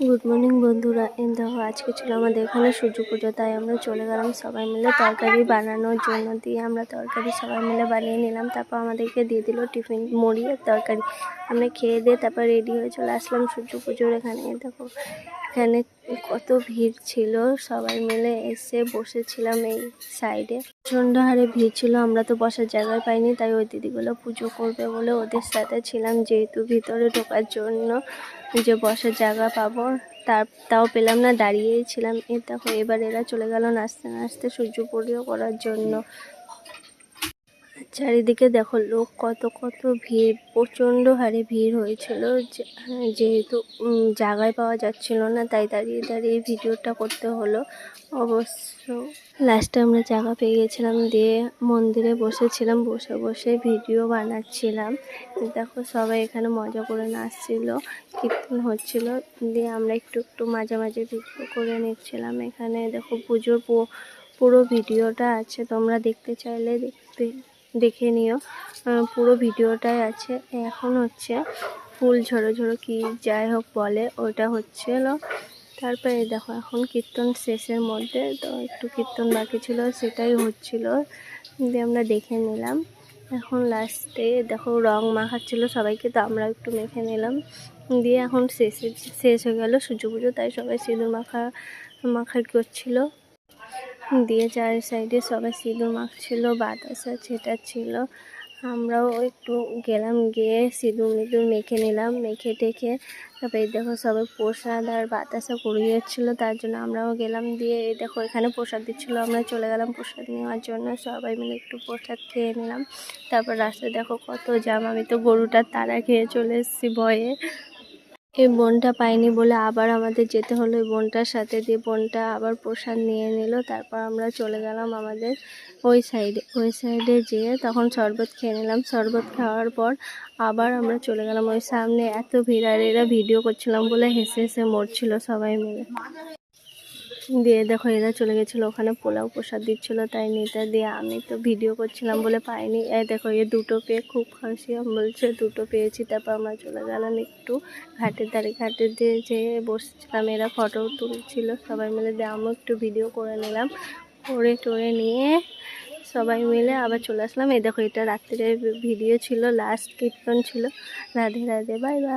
Good morning বন্ধুরা। M দেখো, আজকে ছিল আমাদের এখানে সূর্য পুজো, তাই আমরা চলে গেলাম সবাই মিলে তরকারি বানানোর জন্য। দিয়ে আমরা তরকারি সবাই মিলে বানিয়ে নিলাম। তারপর আমাদেরকে দিয়ে দিল টিফিন, মুড়ি আর তরকারি। আমরা খেয়ে দিয়ে তারপর রেডি হয়ে চলে আসলাম সূর্য পুজোর এখানে। দেখো এখানে কত ভিড় ছিল, সবাই মিলে এসে বসেছিলাম এই সাইডে প্রচণ্ড হারে ভিড় ছিল, আমরা তো বসার জায়গায় পাইনি, তাই ওই দিদিগুলো পুজো করবে বলে ওদের সাথে ছিলাম, যেহেতু ভিতরে ঢোকার জন্য যে বসার জায়গা পাবো, তার, তাও পেলাম না, দাঁড়িয়েই ছিলাম। এ দেখো, এবার এরা চলে গেল নাচতে নাচতে সূর্য পুজো করার জন্য। চারিদিকে দেখো লোক কত কত ভিড়, প্রচণ্ড হারে ভিড় হয়েছিল। যেহেতু জায়গায় পাওয়া যাচ্ছিল না, তাই দাঁড়িয়ে দাঁড়িয়ে ভিডিওটা করতে হলো। অবশ্য লাস্টে আমরা জায়গা পেয়ে গেছিলাম দিয়ে মন্দিরে বসেছিলাম, বসে বসে ভিডিও বানাচ্ছিলাম। দেখো সবাই এখানে মজা করে নাচছিল, কীর্তন হচ্ছিল। দিয়ে আমরা একটু একটু মাঝে মাঝে ভিডিও করে নিচ্ছিলাম। এখানে দেখো পুজোর পুরো ভিডিওটা আছে, তোমরা দেখতে চাইলে দেখতে দেখে নিও। পুরো ভিডিওটাই আছে। এখন হচ্ছে ফুল ঝরো ঝরো কি যাই হোক বলে, ওটা হচ্ছিল তারপরে দেখো, এখন কীর্তন শেষের মধ্যে, তো একটু কীর্তন বাকি ছিল, সেটাই হচ্ছিল। দিয়ে আমরা দেখে নিলাম। এখন লাস্টে দেখো রং মাখাচ্ছিল সবাইকে, তো আমরা একটু মেখে নিলাম। দিয়ে এখন শেষে, শেষ হয়ে গেল সূর্য পুজো, তাই সবাই সিঁদুর মাখা মাখা করছিল। দিয়ে চার সাইডে সবাই সিঁদুর মাখছিল, বাতাসা ছেটাচ্ছিল আমরাও একটু গেলাম, গিয়ে সিঁদুর মিঁদুর মেখে নিলাম, মেখে টেখে তারপরে দেখো সবাই প্রসাদ আর বাতাসা যাচ্ছিল তার জন্য আমরাও গেলাম, দিয়ে এই দেখো এখানে প্রসাদ দিচ্ছিল, আমরা চলে গেলাম প্রসাদ নেওয়ার জন্য, সবাই মিলে একটু প্রসাদ খেয়ে নিলাম। তারপর রাস্তায় দেখো কত জাম, আমি তো গরুটার তারা খেয়ে চলে এসেছি ভয়ে। এই বোনটা পাইনি বলে আবার আমাদের যেতে হলো। ওই বোনটার সাথে দিয়ে বোনটা আবার প্রসাদ নিয়ে নিল। তারপর আমরা চলে গেলাম আমাদের ওই সাইডে। ওই সাইডে যেয়ে তখন শরবত খেয়ে নিলাম। শরবত খাওয়ার পর আবার আমরা চলে গেলাম। ওই সামনে এত ভিড় আর এরা ভিডিও করছিলাম বলে হেসে হেসে মরছিল সবাই মিলে। দিয়ে দেখো, এরা চলে গেছিল, ওখানে পোলাও প্রসাদ দিচ্ছিল, তাই নিতে দিয়ে আমি তো ভিডিও করছিলাম বলে পাইনি। এ দেখো, এ দুটো পেয়ে খুব হাসি বলছে দুটো পেয়েছি, তারপর আমরা চলে গেলাম একটু ঘাটের ধারে। ঘাটের দিয়ে যেয়ে বসছিলাম, এরা ফটো তুলছিল সবাই মিলে, দিয়ে আমিও একটু ভিডিও করে নিলাম। করে টোরে নিয়ে সবাই মিলে আবার চলে আসলাম। এই দেখো, এটা রাত্রে ভিডিও ছিল লাস্ট কীর্তন ছিল। Radhe Radhe bye bye